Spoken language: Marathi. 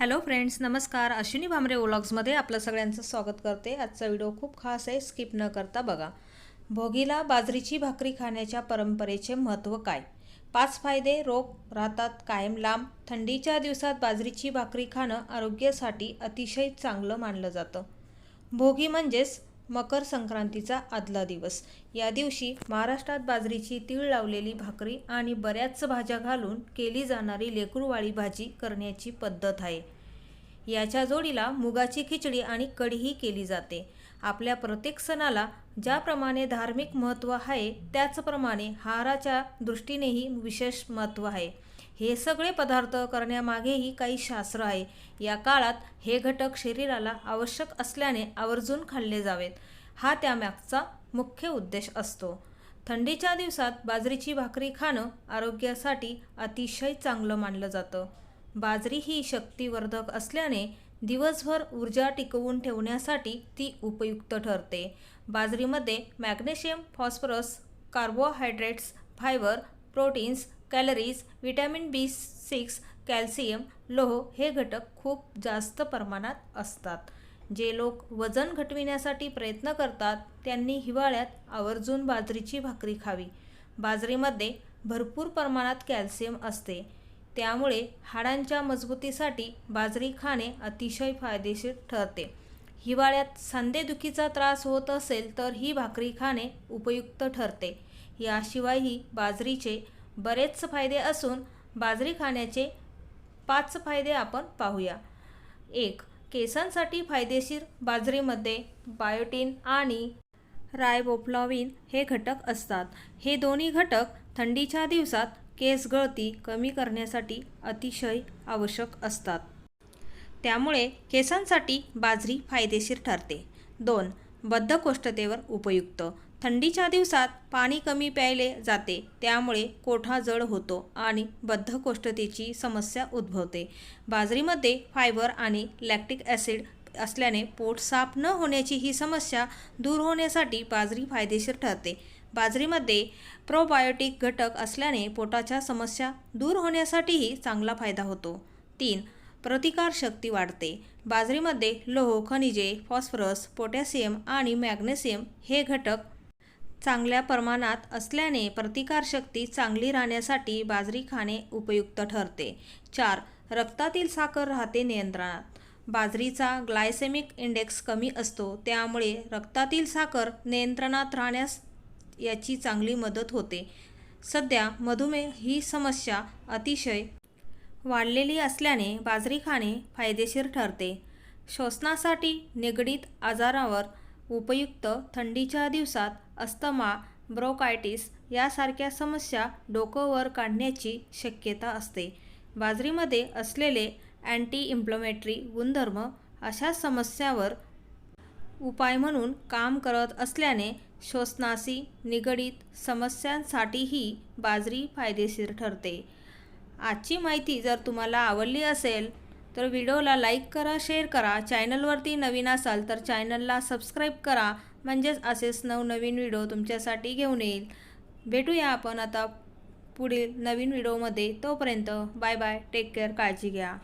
हॅलो फ्रेंड्स नमस्कार. अश्विनी भामरे ओलॉग्समध्ये आपलं सगळ्यांचं स्वागत करते. आजचा व्हिडिओ खूप खास आहे. स्किप न करता बघा. भोगीला बाजरीची भाकरी खाण्याच्या परंपरेचे महत्त्व काय? पाच फायदे रोग राहतात कायम लांब. थंडीच्या दिवसात बाजरीची भाकरी खाणं आरोग्यासाठी अतिशय चांगलं मानलं जातं. भोगी म्हणजेच मकर संक्रांतीचा आदला दिवस. या दिवशी महाराष्ट्रात बाजरीची तीळ लावलेली भाकरी आणि बऱ्याच भाज्या घालून केली जाणारी लेकरूवाळी भाजी करण्याची पद्धत आहे. याच्या जोडीला मुगाची खिचडी आणि कढीही केली जाते. आपल्या प्रत्येक सणाला ज्याप्रमाणे धार्मिक महत्त्व आहे त्याचप्रमाणे हाराच्या दृष्टीनेही विशेष महत्त्व आहे. हे सगळे पदार्थ करण्यामागेही काही शास्त्र आहे. या काळात हे घटक शरीराला आवश्यक असल्याने आवर्जून खाल्ले जावेत. हा त्यामागचा मुख्य उद्देश असतो. थंडीच्या दिवसात बाजरीची भाकरी खाणं आरोग्यासाठी अतिशय चांगलं मानलं जातं. बाजरी ही शक्तिवर्धक असल्याने दिवसभर ऊर्जा टिकवून ठेवण्यासाठी ती उपयुक्त ठरते. बाजरीमध्ये magnesium phosphorus carbohydrates fibre proteins calories vitamin B six calcium लोह हे घटक खूप जास्त प्रमाणात असतात. जे लोक वजन घटविण्यासाठी प्रयत्न करतात त्यांनी हिवाळ्यात आवर्जून बाजरीची भाकरी खावी. बाजरीमध्ये भरपूर प्रमाणात कॅल्शियम असते. त्यामुळे हाडांच्या मजबूतीसाठी बाजरी खाणे अतिशय फायदेशीर ठरते. हिवाळ्यात सांधेदुखीचा त्रास होत असेल तर ही भाकरी खाणे उपयुक्त ठरते. याशिवायही बाजरीचे बरेच फायदे असून बाजरी खाण्याचे पाच फायदे आपण पाहूया. एक केसांसाठी फायदेशीर बाजरीमध्ये बायोटीन आणि रायबोफ्लाविन हे घटक असतात. हे दोन्ही घटक थंडीच्या दिवसात केस गळती कमी करण्यासाठी अतिशय आवश्यक असतात. त्यामुळे केसांसाठी बाजरी फायदेशीर ठरते. दोन बद्धकोष्ठतेवर उपयुक्त. थंडीच्या दिवसात पाणी कमी प्यायले जाते त्यामुळे कोठा जड होतो आणि बद्धकोष्ठतेची समस्या उद्भवते. बाजरीमध्ये फायबर आणि लॅक्टिक ॲसिड असल्याने पोट साफ न होण्याची ही समस्या दूर होण्यासाठी बाजरी फायदेशीर ठरते. बाजरीमध्ये प्रोबायोटिक घटक असल्याने पोटाच्या समस्या दूर होण्यासाठीही चांगला फायदा होतो. तीन प्रतिकारशक्ती वाढते. बाजरीमध्ये लोह खनिजे फॉस्फरस पोटॅशियम आणि मॅग्नेशियम हे घटक चांगल्या प्रमाणात असल्याने प्रतिकारशक्ती चांगली राहण्यासाठी बाजरी खाणे उपयुक्त ठरते. चार रक्तातील साखर राहते नियंत्रणात. बाजरीचा ग्लायसेमिक इंडेक्स कमी असतो त्यामुळे रक्तातील साखर नियंत्रणात राहण्यास याची चांगली मदत होते. सध्या मधुमेह ही समस्या अतिशय वाढलेली असल्याने बाजरी खाणे फायदेशीर ठरते. श्वसनासाठी निगडीत आजारावर उपयुक्त थंडीच्या दिवसात अस्तमा ब्रोकायटिस यासारख्या समस्या डोकं वर काढण्याची शक्यता असते. बाजरीमध्ये असलेले अँटी इन्फ्लमेटरी गुणधर्म अशा समस्यावर उपाय म्हणून काम करत असल्याने श्वसनाशी निगडीत समस्यांसाठीही बाजरी फायदेशीर ठरते. आजची माहिती जर तुम्हाला आवडली असेल तर व्हिडिओला लाईक करा शेअर करा. चॅनलवरती नवीन असाल तर चॅनलला सबस्क्राईब करा. म्हणजेच असेच नवनवीन व्हिडिओ तुमच्यासाठी घेऊन येईल. भेटूया आपण आता पुढील नवीन व्हिडिओमध्ये. तोपर्यंत बाय बाय. Take care. काळजी घ्या.